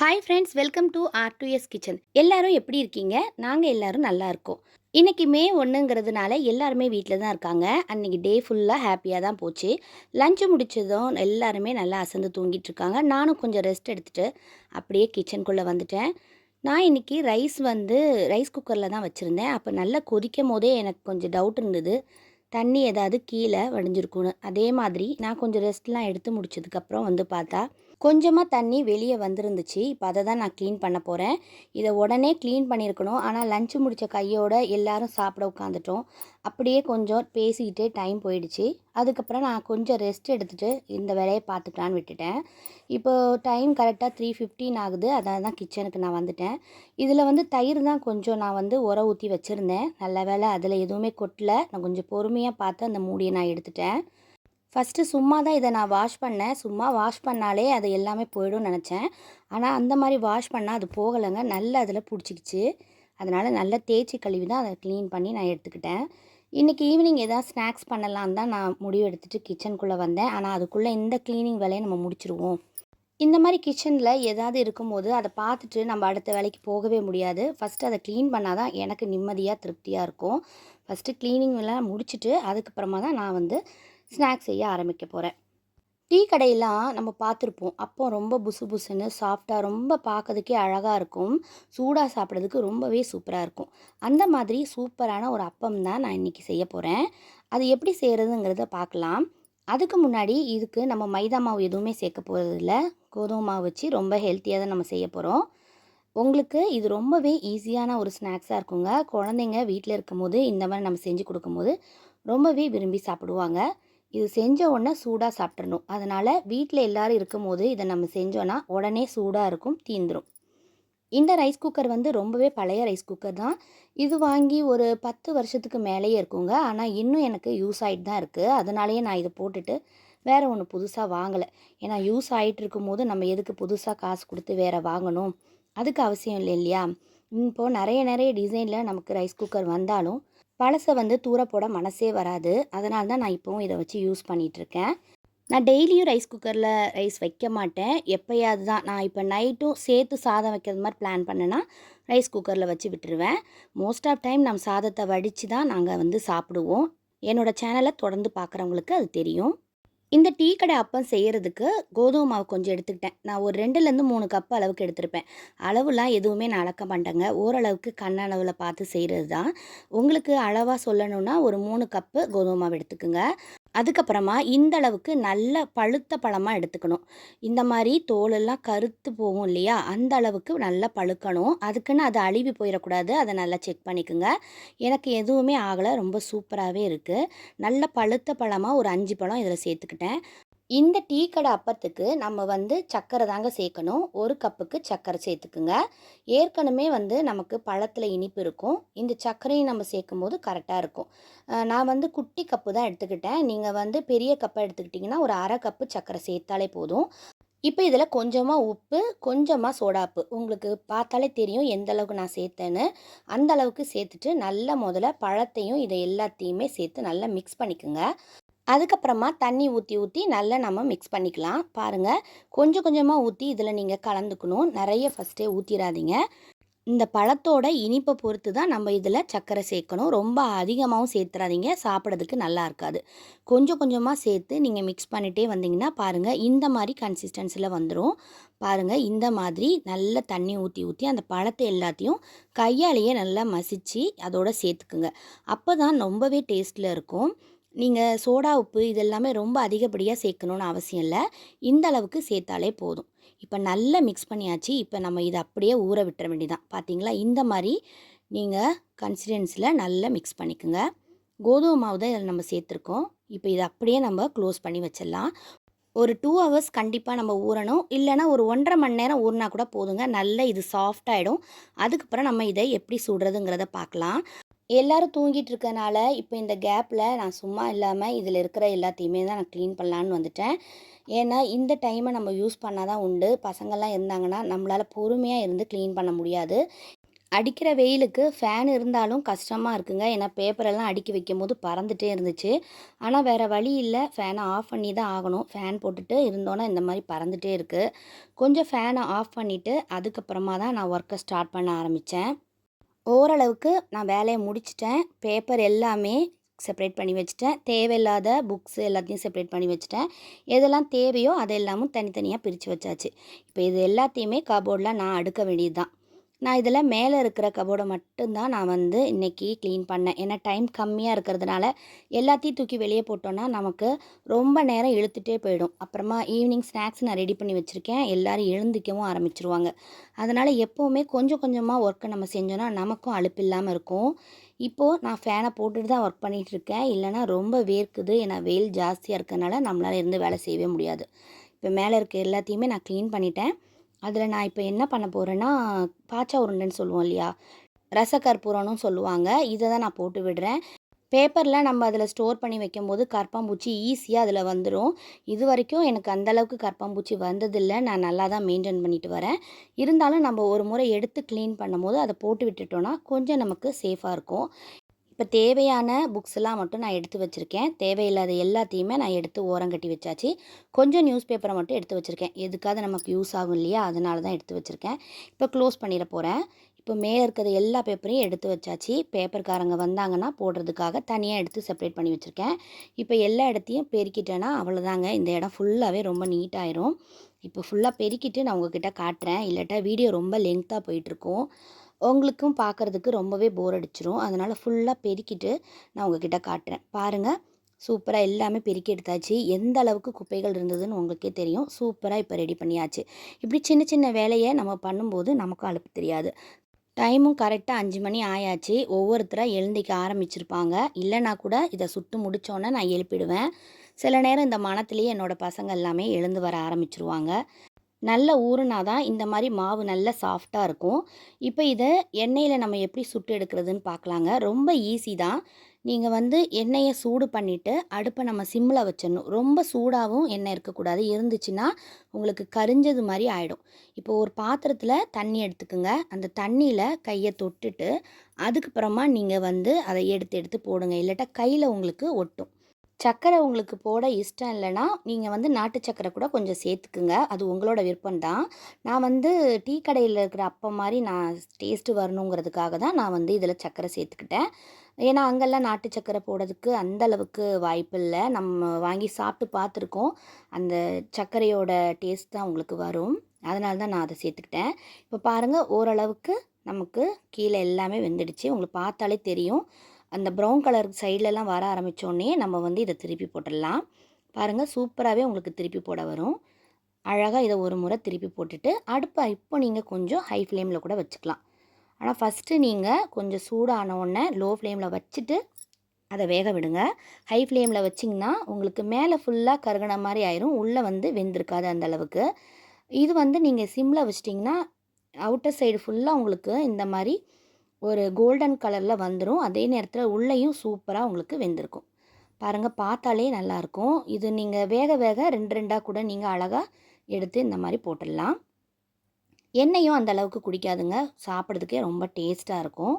Hi friends welcome to R to S kitchen எல்லாரும் எப்படி இருக்கீங்க? நாங்கள் எல்லாரும் நல்லா இருக்கோம். இன்றைக்கி மே ஒன்றுங்கிறதுனால எல்லாருமே வீட்டில் தான் இருக்காங்க. அன்னைக்கு டே ஃபுல்லாக ஹாப்பியாக தான் போச்சு. லஞ்சு முடிச்சதும் எல்லாருமே நல்லா அசந்து தூங்கிட்டு இருக்காங்க. நானும் கொஞ்சம் ரெஸ்ட் எடுத்துகிட்டு அப்படியே கிச்சனுக்குள்ளே வந்துட்டேன். நான் இன்னைக்கு ரைஸ் வந்து ரைஸ் குக்கரில் தான் வச்சுருந்தேன். அப்போ நல்லா கொதிக்கும் போதே எனக்கு கொஞ்சம் டவுட் இருந்தது. தண்ணி ஏதாவது கீழே வடிஞ்சிருக்குன்னு அதே மாதிரி நான் கொஞ்சம் ரெஸ்ட்லாம் எடுத்து முடிச்சதுக்கப்புறம் வந்து பார்த்தா கொஞ்சமாக தண்ணி வெளியே வந்திருந்துச்சு. இப்போ அதை தான் நான் க்ளீன் பண்ண போகிறேன் இதை உடனே க்ளீன் பண்ணியிருக்கணும் ஆனால் லஞ்சு முடித்த கையோட எல்லாரும் சாப்பிட உட்காந்துட்டோம். அப்படியே கொஞ்சம் பேசிக்கிட்டே டைம் போயிடுச்சு. அதுக்கப்புறம் நான் கொஞ்சம் ரெஸ்ட் எடுத்துகிட்டு இந்த வேலையை பார்த்துக்கலான்னு விட்டுட்டேன். இப்போது டைம் கரெக்டாக த்ரீ ஃபிஃப்டீன் ஆகுது. அதான் தான் கிச்சனுக்கு நான் வந்துட்டேன். இதில் வந்து தயிர் தான் கொஞ்சம் நான் வந்து உர ஊற்றி வச்சுருந்தேன். நல்ல வேலை அதில் எதுவுமே கொட்டலை. நான் கொஞ்சம் பொறுமையாக பார்த்து அந்த மூடியை நான் எடுத்துட்டேன். ஃபஸ்ட்டு சும்மா தான் இதை நான் வாஷ் பண்ணேன். சும்மா வாஷ் பண்ணாலே அது எல்லாமே போயிடும் நினச்சேன். ஆனால் அந்த மாதிரி வாஷ் பண்ணால் அது போகலைங்க. நல்லா அதில் பிடிச்சிக்கிச்சு. அதனால் நல்லா தேய்ச்சி கழுவி தான் அதை க்ளீன் பண்ணி நான் எடுத்துக்கிட்டேன். இன்றைக்கி ஈவினிங் எதாவது ஸ்நாக்ஸ் பண்ணலாம் தான் நான் முடிவு எடுத்துகிட்டு கிச்சனுக்குள்ளே வந்தேன். ஆனால் அதுக்குள்ளே இந்த க்ளீனிங் வேலையை நம்ம முடிச்சிருவோம். இந்த மாதிரி கிச்சனில் ஏதாவது இருக்கும்போது அதை பார்த்துட்டு நம்ம அடுத்த வேலைக்கு போகவே முடியாது. ஃபஸ்ட்டு அதை க்ளீன் பண்ணால் தான் எனக்கு நிம்மதியாக திருப்தியாக இருக்கும். ஃபஸ்ட்டு க்ளீனிங் எல்லாம் முடிச்சுட்டு அதுக்கப்புறமா தான் நான் வந்து ஸ்நாக்ஸ் செய்ய ஆரம்பிக்க போகிறேன் டீ கடையெல்லாம் நம்ம பார்த்துருப்போம். அப்போ ரொம்ப புசு புசுன்னு சாஃப்டாக ரொம்ப பார்க்கறதுக்கே அழகாக இருக்கும். சூடாக சாப்பிட்றதுக்கு ரொம்பவே சூப்பராக இருக்கும். அந்த மாதிரி சூப்பரான ஒரு அப்பம் தான் நான் இன்றைக்கி செய்ய போகிறேன் அது எப்படி செய்கிறதுங்கிறத பார்க்கலாம். அதுக்கு முன்னாடி இதுக்கு நம்ம மைதா மாவு எதுவுமே சேர்க்க போகிறதில்ல கோதுமை மாவு வச்சு ரொம்ப ஹெல்த்தியாக தான் நம்ம செய்ய போகிறோம் உங்களுக்கு இது ரொம்பவே ஈஸியான ஒரு ஸ்நாக்ஸாக இருக்குங்க. குழந்தைங்க வீட்டில் இருக்கும்போது இந்த மாதிரி நம்ம செஞ்சு கொடுக்கும்போது ரொம்பவே விரும்பி சாப்பிடுவாங்க. இது செஞ்ச உடனே சூடாக சாப்பிட்றணும் அதனால் வீட்டில் எல்லோரும் இருக்கும்போது இதை நம்ம செஞ்சோன்னா உடனே சூடாக இருக்கும் தீந்துடும் இந்த ரைஸ் குக்கர் வந்து ரொம்பவே பழைய ரைஸ் குக்கர் தான். இது வாங்கி ஒரு பத்து வருஷத்துக்கு மேலேயே இருக்குங்க. ஆனால் இன்னும் எனக்கு யூஸ் ஆகிட்டு தான் இருக்குது அதனாலேயே நான் இதை போட்டுட்டு வேறு ஒன்று புதுசாக வாங்கலை. ஏன்னா யூஸ் ஆகிட்டு இருக்கும்போது நம்ம எதுக்கு புதுசாக காசு கொடுத்து வேறு வாங்கணும்? அதுக்கு அவசியம் இல்லை இல்லையா? இப்போது நிறைய நிறைய டிசைனில் நமக்கு ரைஸ் குக்கர் வந்தாலும் பழசை வந்து தூர போட மனசே வராது. அதனால தான் நான் இப்போவும் இதை வச்சு யூஸ் பண்ணிகிட்ருக்கேன் நான் டெய்லியும் ரைஸ் குக்கரில் ரைஸ் வைக்க மாட்டேன். எப்போயாவது தான். நான் இப்போ நைட்டும் சேர்த்து சாதம் வைக்கிறது மாதிரி பிளான் பண்ணேன்னா ரைஸ் குக்கரில் வச்சு விட்டுருவேன். மோஸ்ட் ஆஃப் டைம் நம்ம சாதத்தை வடித்து தான் நாங்கள் வந்து சாப்பிடுவோம். என்னோடய சேனலை தொடர்ந்து பார்க்குறவங்களுக்கு அது தெரியும். இந்த டீ கடை அப்பம் செய்கிறதுக்கு கோதுமை மாவு கொஞ்சம் எடுத்துக்கிட்டேன். நான் ஒரு ரெண்டுலேருந்து மூணு கப் அளவுக்கு எடுத்திருப்பேன். அளவுலாம் எதுவுமே நான் அளக்க மாட்டேங்க. ஓரளவுக்கு கண்ணளவில் பார்த்து செய்கிறது தான் உங்களுக்கு அளவாக சொல்லணுன்னா ஒரு மூணு கப்பு கோதுமை மாவு எடுத்துக்கோங்க. அதுக்கப்புறமா இந்த அளவுக்கு நல்ல பழுத்த பழமாக எடுத்துக்கணும். இந்த மாதிரி தோலெல்லாம் கருத்து போகும் இல்லையா? அந்த அளவுக்கு நல்லா பழுக்கணும். அதுக்குன்னு அது அழுவி போயிடக்கூடாது அதை நல்லா செக் பண்ணிக்கோங்க. எனக்கு எதுவுமே ஆகலை. ரொம்ப சூப்பராகவே இருக்குது நல்ல பழுத்த பழமாக ஒரு அஞ்சு பழம் இதில் சேர்த்துக்கிட்டேன். இந்த டீ கடை அப்பத்துக்கு நம்ம வந்து சர்க்கரை தாங்க சேர்க்கணும். ஒரு கப்புக்கு சர்க்கரை சேர்த்துக்குங்க. ஏற்கனவே வந்து நமக்கு பழத்தில் இனிப்பு இருக்கும். இந்த சர்க்கரையும் நம்ம சேர்க்கும் போது கரெக்டாக இருக்கும் நான் வந்து குட்டி கப்பு தான் எடுத்துக்கிட்டேன். நீங்கள் வந்து பெரிய கப்பை எடுத்துக்கிட்டிங்கன்னா ஒரு அரை கப்பு சர்க்கரை சேர்த்தாலே போதும். இப்போ இதில் கொஞ்சமாக உப்பு கொஞ்சமாக சோடாப்பு உங்களுக்கு பார்த்தாலே தெரியும் எந்த அளவுக்கு நான் சேர்த்தேன்னு. அந்த அளவுக்கு சேர்த்துட்டு நல்லா முதல்ல பழத்தையும் இதை எல்லாத்தையுமே சேர்த்து நல்லா மிக்ஸ் பண்ணிக்கோங்க. அதுக்கப்புறமா தண்ணி ஊற்றி ஊற்றி நல்லா நம்ம மிக்ஸ் பண்ணிக்கலாம். பாருங்கள் கொஞ்சம் கொஞ்சமாக ஊற்றி இதில் நீங்கள் கலந்துக்கணும். நிறைய ஃபஸ்ட்டே ஊற்றிடாதீங்க இந்த பழத்தோட இனிப்பை பொறுத்து தான் நம்ம இதில் சர்க்கரை சேர்க்கணும். ரொம்ப அதிகமாகவும் சேர்த்துறாதீங்க. சாப்பிட்றதுக்கு நல்லா இருக்காது. கொஞ்சம் கொஞ்சமாக சேர்த்து நீங்கள் மிக்ஸ் பண்ணிகிட்டே வந்தீங்கன்னா பாருங்கள் இந்த மாதிரி கன்சிஸ்டன்சியில் வந்துடும் பாருங்கள் இந்த மாதிரி நல்ல தண்ணி ஊற்றி ஊற்றி அந்த பழத்தை எல்லாத்தையும் கையாலேயே நல்லா மசித்து அதோட சேர்த்துக்குங்க. அப்போ தான் ரொம்பவே டேஸ்ட்டில் இருக்கும். நீங்கள் சோடா உப்பு இதெல்லாமே ரொம்ப அதிகப்படியாக சேர்க்கணுன்னு அவசியம் இல்லை. இந்த அளவுக்கு சேர்த்தாலே போதும். இப்போ நல்லா மிக்ஸ் பண்ணியாச்சு. இப்போ நம்ம இதை அப்படியே ஊற விட்டுற வேண்டியதான் பார்த்தீங்களா இந்த மாதிரி நீங்கள் கன்சிடென்ஸில் நல்லா மிக்ஸ் பண்ணிக்கோங்க. கோதுமை மாவு தான் இதில் நம்ம சேர்த்துருக்கோம். இப்போ இதை அப்படியே நம்ம க்ளோஸ் பண்ணி வச்சிடலாம். ஒரு டூ ஹவர்ஸ் கண்டிப்பாக நம்ம ஊறணும். இல்லைனா ஒரு ஒன்றரை மணி நேரம் ஊறினா கூட போதுங்க. நல்லா இது சாஃப்டாகிடும் அதுக்கப்புறம் நம்ம இதை எப்படி சுடுறதுங்கிறத பார்க்கலாம். எல்லோரும் தூங்கிட்டு இருக்கனால இப்போ இந்த கேப்பில் நான் சும்மா இல்லாமல் இதில் இருக்கிற எல்லாத்தையுமே தான் நான் க்ளீன் பண்ணலான்னு வந்துட்டேன் ஏன்னா இந்த டைமை நம்ம யூஸ் பண்ணால் தான் உண்டு பசங்கள்லாம் இருந்தாங்கன்னா நம்மளால் பொறுமையாக இருந்து க்ளீன் பண்ண முடியாது அடிக்கிற வெயிலுக்கு ஃபேன் இருந்தாலும் கஷ்டமாக இருக்குங்க. ஏன்னா பேப்பரெல்லாம் அடுக்கி வைக்கும்போது பறந்துட்டே இருந்துச்சு. ஆனால் வேறு வழி இல்லை ஃபேனை ஆஃப் பண்ணி தான் ஆகணும். ஃபேன் போட்டுட்டு இருந்தோன்னா இந்த மாதிரி பறந்துட்டே இருக்குது கொஞ்சம் ஃபேனை ஆஃப் பண்ணிவிட்டு அதுக்கப்புறமா தான் நான் ஒர்க்கை ஸ்டார்ட் பண்ண ஆரம்பித்தேன் ஓரளவுக்கு நான் வேலையை முடிச்சிட்டேன் பேப்பர் எல்லாமே செப்பரேட் பண்ணி வச்சுட்டேன். தேவையில்லாத புக்ஸ் எல்லாத்தையும் செப்பரேட் பண்ணி வச்சுட்டேன். எதெல்லாம் தேவையோ அது எல்லாமும் பிரித்து பிரிச்சு வச்சாச்சு. இப்போ இது எல்லாத்தையுமே கபோர்டில் நான் அடுக்க வேண்டியது தான். நான் இதில் மேலே இருக்கிற கபோர்டை மட்டும்தான் நான் வந்து இன்றைக்கி க்ளீன் பண்ணேன். ஏன்னா டைம் கம்மியாக இருக்கிறதுனால, எல்லாத்தையும் தூக்கி வெளியே போட்டோன்னா நமக்கு ரொம்ப நேரம் இழுத்துட்டே போயிடும். அப்புறமா ஈவினிங் ஸ்நாக்ஸ் நான் ரெடி பண்ணி வச்சுருக்கேன் எல்லோரும் எழுந்திக்கவும் ஆரம்பிச்சிருவாங்க அதனால் எப்போவுமே கொஞ்சம் கொஞ்சமாக ஒர்க்கை நம்ம செஞ்சோன்னா நமக்கும் அழுப்பு இல்லாமல் இருக்கும். இப்போது நான் ஃபேனை போட்டுட்டு தான் ஒர்க் பண்ணிகிட்ருக்கேன் இருக்கேன். ரொம்ப வேர்க்குது. ஏன்னா வெயில் ஜாஸ்தியாக இருக்கிறதுனால நம்மளால இருந்து வேலை செய்யவே முடியாது. இப்போ மேலே இருக்க எல்லாத்தையுமே நான் க்ளீன் பண்ணிட்டேன். அதில் நான் இப்போ என்ன பண்ண போகிறேன்னா பாச்சா உருண்டைன்னு சொல்லுவோம் இல்லையா? ரசக்கற்பூரம்னு சொல்லுவாங்க. இதை தான் நான் போட்டு விடுறேன். பேப்பரில் நம்ம அதில் ஸ்டோர் பண்ணி வைக்கும்போது ஈஸியாக அதில் வந்துடும் இது வரைக்கும் எனக்கு அந்தளவுக்கு கற்பாம்பூச்சி வந்ததில்லை நான் நல்லா தான் மெயின்டெயின் பண்ணிட்டு வரேன். இருந்தாலும் நம்ம ஒரு முறை எடுத்து க்ளீன் பண்ணும்போது, அதை போட்டு விட்டுட்டோன்னா கொஞ்சம் நமக்கு சேஃபாக இருக்கும். இப்போ தேவையான புக்ஸ்லாம் மட்டும் நான் எடுத்து வச்சுருக்கேன் தேவையில்லாத எல்லாத்தையுமே நான் எடுத்து ஓரங்கட்டி வச்சாச்சு. கொஞ்சம் நியூஸ் பேப்பரை மட்டும் எடுத்து வச்சுருக்கேன் எதுக்காக நமக்கு யூஸ் ஆகும் இல்லையா? அதனால தான் எடுத்து வச்சுருக்கேன் இப்போ க்ளோஸ் பண்ணிட போகிறேன் இப்போ மேலே இருக்கிற எல்லா பேப்பரையும் எடுத்து வச்சாச்சு. பேப்பர்காரங்க வந்தாங்கன்னா போடுறதுக்காக தனியாக எடுத்து செப்பரேட் பண்ணி வச்சுருக்கேன் இப்போ எல்லா இடத்தையும் பெருக்கிட்டேன்னா, அவ்வளோதாங்க. இந்த இடம் ஃபுல்லாகவே ரொம்ப நீட்டாயிரும் இப்போ ஃபுல்லாக பெருக்கிட்டு நான் உங்ககிட்ட காட்டுறேன். இல்லாட்டா வீடியோ ரொம்ப லெங்க்த்தாக போயிட்டுருக்கும். உங்களுக்கும் பார்க்கறதுக்கு ரொம்பவே போர் அடிச்சிரும் அதனால் ஃபுல்லாக பெருக்கிட்டு நான் உங்ககிட்ட காட்டுறேன். பாருங்க. சூப்பராக எல்லாமே பெருக்கி எடுத்தாச்சு. எந்த அளவுக்கு குப்பைகள் இருந்ததுன்னு உங்களுக்கே தெரியும். சூப்பராக இப்போ ரெடி பண்ணியாச்சு. இப்படி சின்ன சின்ன வேலையை நம்ம பண்ணும்போது நமக்கும் அலுப்பு தெரியாது. டைமும் கரெக்டாக அஞ்சு மணி ஆயாச்சு. ஒவ்வொருத்தராக எழுந்திக்க ஆரம்பிச்சிருப்பாங்க. இல்லைனா கூட இதை சுட்டு முடித்தோன்னே நான் எழுப்பிடுவேன். சில நேரம் இந்த மனத்துலேயே என்னோடய பசங்க எல்லாமே எழுந்து வர ஆரம்பிச்சிருவாங்க நல்ல ஊறுனா தான் இந்த மாதிரி மாவு நல்ல சாஃப்டாக இருக்கும். இப்போ இதை எண்ணெயில் நம்ம எப்படி சுட்டு எடுக்கிறதுன்னு பார்க்கலாங்க. ரொம்ப ஈஸி தான். நீங்கள் வந்து எண்ணெயை சூடு பண்ணிவிட்டு அடுப்பை நம்ம சிம்மில் வச்சிடணும். ரொம்ப சூடாகவும் எண்ணெய் இருக்கக்கூடாது. இருந்துச்சுன்னா, உங்களுக்கு கரிஞ்சது மாதிரி ஆகிடும் இப்போ ஒரு பாத்திரத்தில் தண்ணி எடுத்துக்கோங்க அந்த தண்ணியில் கையை தொட்டுட்டு, அதுக்கப்புறமா நீங்கள் வந்து அதை எடுத்து எடுத்து போடுங்க. இல்லாட்டா கையில் உங்களுக்கு ஒட்டும். சர்க்கரை உங்களுக்கு போட இஷ்டம் இல்லைன்னா நீங்கள் வந்து நாட்டு சர்க்கரை கூட கொஞ்சம் சேர்த்துக்குங்க. அது உங்களோட விருப்பம் தான். நான் வந்து டீ கடையில் இருக்கிற அப்போ மாதிரி நான் டேஸ்ட்டு வரணுங்கிறதுக்காக தான் நான் வந்து இதில் சர்க்கரை சேர்த்துக்கிட்டேன். ஏன்னா, அங்கெல்லாம் நாட்டு சர்க்கரை போடுறதுக்கு அந்த அளவுக்கு வாய்ப்பு இல்லை நம்ம வாங்கி சாப்பிட்டு பார்த்துருக்கோம். அந்த சர்க்கரையோட டேஸ்ட் தான் உங்களுக்கு வரும். அதனால தான் நான் அதை சேர்த்துக்கிட்டேன். இப்போ பாருங்க ஓரளவுக்கு நமக்கு கீழே எல்லாமே வெந்துடுச்சு. உங்களுக்கு பார்த்தாலே தெரியும். அந்த ப்ரவுன் கலர் சைட்லலாம் வர ஆரம்பித்தோடனே நம்ம வந்து இதை திருப்பி போட்டுடலாம். பாருங்கள் சூப்பராகவே உங்களுக்கு திருப்பி போட வரும். அழகாக இதை ஒரு முறை திருப்பி போட்டுட்டு, அடுப்பை இப்போ நீங்கள் கொஞ்சம் ஹை ஃப்ளேமில் கூட வச்சுக்கலாம். ஆனால் ஃபஸ்ட்டு நீங்கள் கொஞ்சம் சூடான உடனே லோ ஃப்ளேமில் வச்சுட்டு, அதை வேக விடுங்க. ஹை ஃப்ளேமில் வச்சிங்கன்னா உங்களுக்கு மேலே ஃபுல்லாக கருகின மாதிரி ஆயிரும். உள்ளே வந்து வெந்திருக்காது அந்த அளவுக்கு. இது வந்து நீங்கள் சிம்மில் வச்சிட்டிங்கன்னா அவுட்டர் சைடு ஃபுல்லாக உங்களுக்கு இந்த மாதிரி ஒரு கோல்டன் கலரில் வந்துடும் அதே நேரத்தில் உள்ளேயும் சூப்பராக உங்களுக்கு வெந்திருக்கும். பாருங்கள் பார்த்தாலே நல்லாயிருக்கும். இது நீங்கள் வேக வேக 2 2டா கூட நீங்கள் அழகாக எடுத்து இந்த மாதிரி போட்டுடலாம். எண்ணெயும் அந்த அளவுக்கு குடிக்காதுங்க. சாப்பிட்றதுக்கே ரொம்ப டேஸ்ட்டாக இருக்கும்.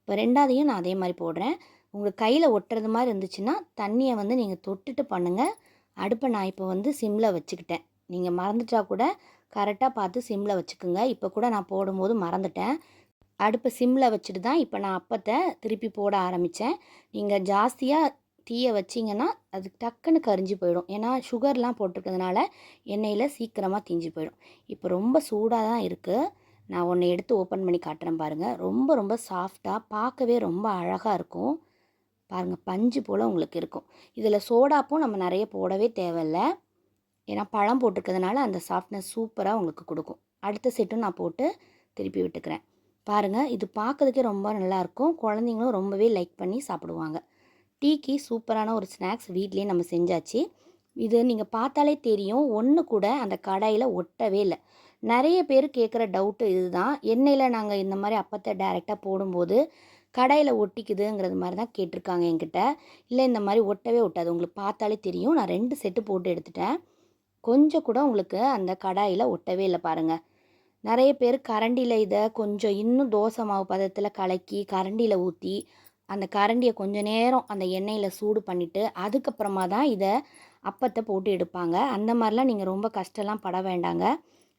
இப்போ ரெண்டாவதையும் நான் அதே மாதிரி போடுறேன். உங்கள் கையில் ஒட்டுறது மாதிரி இருந்துச்சுன்னா, தண்ணியை வந்து நீங்கள் தொட்டுட்டு பண்ணுங்கள் அடுப்பை நான் இப்போ வந்து சிம்மில் வச்சுக்கிட்டேன். நீங்கள் மறந்துட்டா கூட கரெக்டாக பார்த்து சிம்மில் வச்சுக்கோங்க இப்போ கூட நான் போடும்போது மறந்துட்டேன். அடுப்பை சிம்மில் வச்சுட்டு தான் இப்போ நான் அப்பத்தை திருப்பி போட ஆரம்பித்தேன் நீங்கள் ஜாஸ்தியாக தீயை வச்சிங்கன்னா அது டக்குன்னு கரிஞ்சு போயிடும். ஏன்னா சுகர்லாம் போட்டிருக்கிறதுனால, எண்ணெயில் சீக்கிரமாக தீஞ்சு போயிடும். இப்போ ரொம்ப சூடாக தான் இருக்குது நான் ஒன்று எடுத்து ஓப்பன் பண்ணி காட்டுறேன் பாருங்கள் ரொம்ப ரொம்ப சாஃப்டாக பார்க்கவே ரொம்ப அழகாக இருக்கும். பாருங்கள் பஞ்சு போல் உங்களுக்கு இருக்கும். இதில் சோடாப்பும் நம்ம நிறைய போடவே தேவையில்லை ஏன்னா பழம் போட்டிருக்கிறதுனால அந்த சாஃப்ட்னஸ் சூப்பராக உங்களுக்கு கொடுக்கும் அடுத்த செட்டும் நான் போட்டு திருப்பி விட்டுக்கிறேன். பாருங்கள் இது பார்க்கறதுக்கே ரொம்ப நல்லாயிருக்கும். குழந்தைங்களும் ரொம்பவே லைக் பண்ணி சாப்பிடுவாங்க. டீக்கு சூப்பரான ஒரு ஸ்நாக்ஸ் வீட்லேயே நம்ம செஞ்சாச்சு. இது நீங்கள் பார்த்தாலே தெரியும். ஒன்று கூட அந்த கடாயில் ஒட்டவே இல்லை நிறைய பேர் கேட்குற டவுட்டு இதுதான். எண்ணெயில் நாங்கள் இந்த மாதிரி அப்பத்தை டைரெக்டாக போடும்போது, கடையில் ஒட்டிக்குதுங்கிறது மாதிரி தான் கேட்டிருக்காங்க என்கிட்ட. இல்லை இந்த மாதிரி ஒட்டவே ஒட்டாது. உங்களுக்கு பார்த்தாலே தெரியும். நான் ரெண்டு செட்டு போட்டு எடுத்துட்டேன். கொஞ்சம் கூட உங்களுக்கு அந்த கடாயில் ஒட்டவே இல்லை பாருங்கள் நிறைய பேர் கரண்டியில் இதை கொஞ்சம் இன்னும் தோசை மாவு பதத்தில் கலக்கி கரண்டியில் ஊற்றி அந்த கரண்டியை கொஞ்ச நேரம் அந்த எண்ணெயில் சூடு பண்ணிவிட்டு அதுக்கப்புறமா தான் இதை அப்பத்தை போட்டு எடுப்பாங்க. அந்த மாதிரிலாம் நீங்கள் ரொம்ப கஷ்டம்லாம் பட வேண்டாங்க.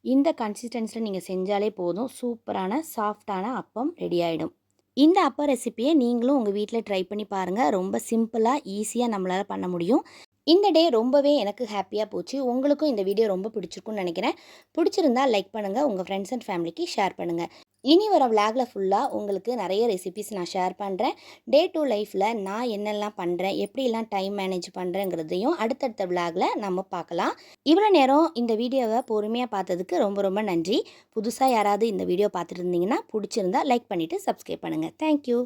இந்த கன்சிஸ்டன்சியில் நீங்கள் செஞ்சாலே போதும். சூப்பரான சாஃப்டான அப்பம் ரெடி ஆகிடும் இந்த அப்ப ரெசிப்பியை நீங்களும் உங்கள் வீட்டில் ட்ரை பண்ணி பாருங்கள் ரொம்ப சிம்பிளாக ஈஸியாக நம்மளால் பண்ண முடியும். இந்த டே ரொம்பவே எனக்கு ஹாப்பியாக போச்சு. உங்களுக்கும் இந்த வீடியோ ரொம்ப பிடிச்சிருக்கும்னு நினைக்கிறேன். பிடிச்சிருந்தா லைக் பண்ணுங்கள் உங்கள் ஃப்ரெண்ட்ஸ் அண்ட் ஃபேமிலிக்கு ஷேர் பண்ணுங்கள் இனி வர விளாகில் ஃபுல்லாக உங்களுக்கு நிறைய ரெசிபிஸ் நான் ஷேர் பண்ணுறேன் டே டு லைஃப்பில் நான் என்னெல்லாம் பண்ணுறேன் எப்படிலாம் டைம் மேனேஜ் பண்ணுறேங்கிறதையும் அடுத்தடுத்த விளாகில் நம்ம பார்க்கலாம். இவ்வளோ நேரம் இந்த வீடியோவை பொறுமையாக பார்த்ததுக்கு ரொம்ப ரொம்ப நன்றி. புதுசாக யாராவது இந்த வீடியோ பார்த்துட்டு இருந்தீங்கன்னா பிடிச்சிருந்தா லைக் பண்ணிவிட்டு சப்ஸ்கிரைப் பண்ணுங்கள் தேங்க்யூ